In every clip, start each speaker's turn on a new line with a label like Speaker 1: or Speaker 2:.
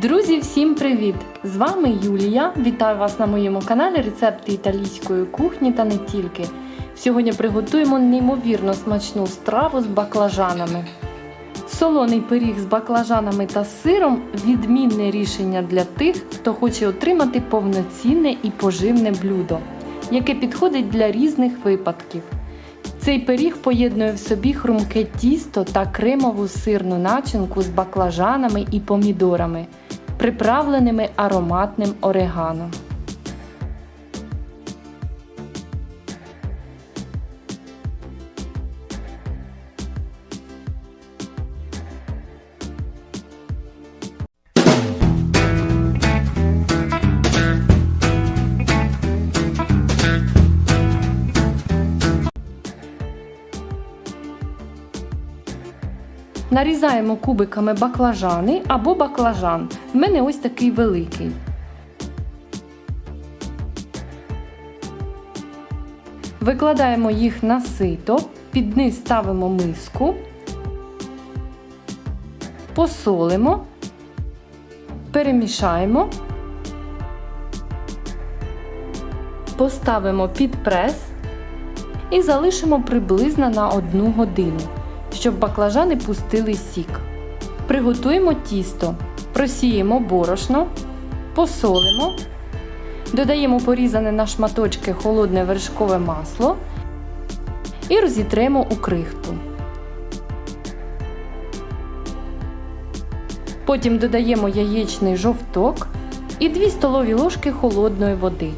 Speaker 1: Друзі, всім привіт! З вами Юлія. Вітаю вас на моєму каналі Рецепти італійської кухні та не тільки. Сьогодні приготуємо неймовірно смачну страву з баклажанами. Солоний пиріг з баклажанами та сиром відмінне рішення для тих, хто хоче отримати повноцінне і поживне блюдо, яке підходить для різних випадків. Цей пиріг поєднує в собі хрумке тісто та кремову сирну начинку з баклажанами і помідорами, приправленими ароматним орегано. Нарізаємо кубиками баклажани або баклажан. В мене ось такий великий. Викладаємо їх на сито, під низ ставимо миску, посолимо, перемішаємо, поставимо під прес і залишимо приблизно на 1 годину щоб баклажани пустили сік. Приготуємо тісто, просіємо борошно, посолимо, додаємо порізане на шматочки холодне вершкове масло і розітремо у крихту. Потім додаємо яєчний жовток і 2 столові ложки холодної води.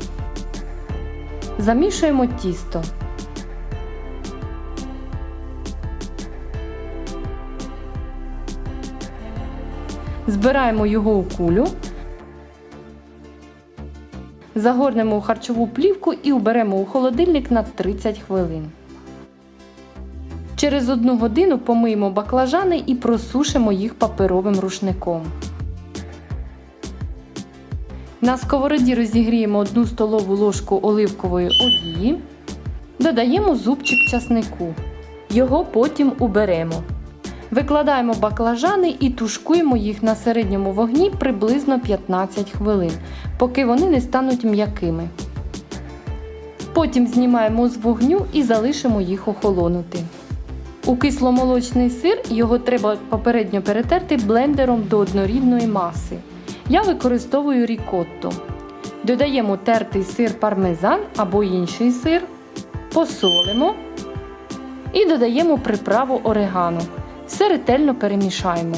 Speaker 1: Замішуємо тісто. Збираємо його у кулю, загорнемо у харчову плівку і уберемо у холодильник на 30 хвилин. Через одну годину помиємо баклажани і просушимо їх паперовим рушником. На сковороді розігріємо 1 столову ложку оливкової олії, додаємо зубчик часнику. Його потім уберемо. Викладаємо баклажани і тушкуємо їх на середньому вогні приблизно 15 хвилин, поки вони не стануть м'якими. Потім знімаємо з вогню і залишимо їх охолонути. У кисломолочний сир його треба попередньо перетерти блендером до однорідної маси. Я використовую рікотто. Додаємо тертий сир пармезан або інший сир, посолимо і додаємо приправу орегано. Все ретельно перемішаємо.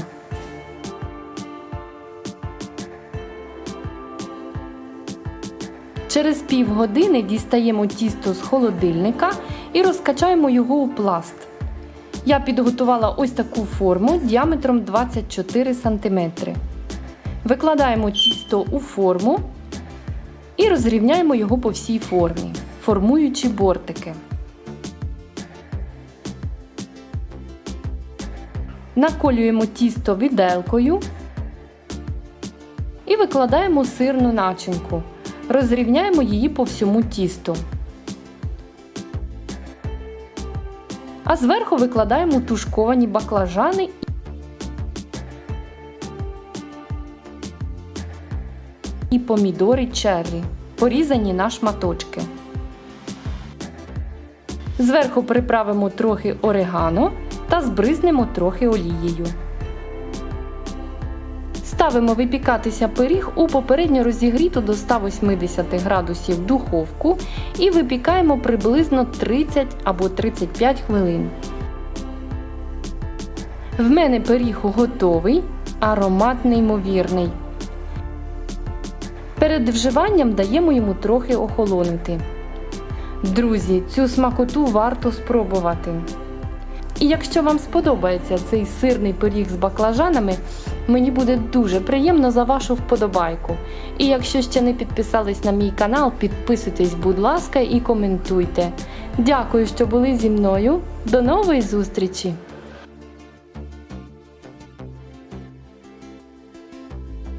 Speaker 1: Через півгодини дістаємо тісто з холодильника і розкачаємо його у пласт. Я підготувала ось таку форму діаметром 24 см. Викладаємо тісто у форму і розрівняємо його по всій формі, формуючи бортики. Наколюємо тісто віделкою і викладаємо сирну начинку. Розрівняємо її по всьому тісту. А зверху викладаємо тушковані баклажани і помідори черрі, порізані на шматочки. Зверху приправимо трохи орегано та збризнемо трохи олією. Ставимо випікатися пиріг у попередньо розігріту до 180 градусів духовку і випікаємо приблизно 30 або 35 хвилин. В мене пиріг готовий, аромат неймовірний. Перед вживанням даємо йому трохи охолонути. Друзі, цю смакоту варто спробувати. І якщо вам сподобається цей сирний пиріг з баклажанами, мені буде дуже приємно за вашу вподобайку. І якщо ще не підписались на мій канал, підписуйтесь, будь ласка, і коментуйте. Дякую, що були зі мною. До нової зустрічі!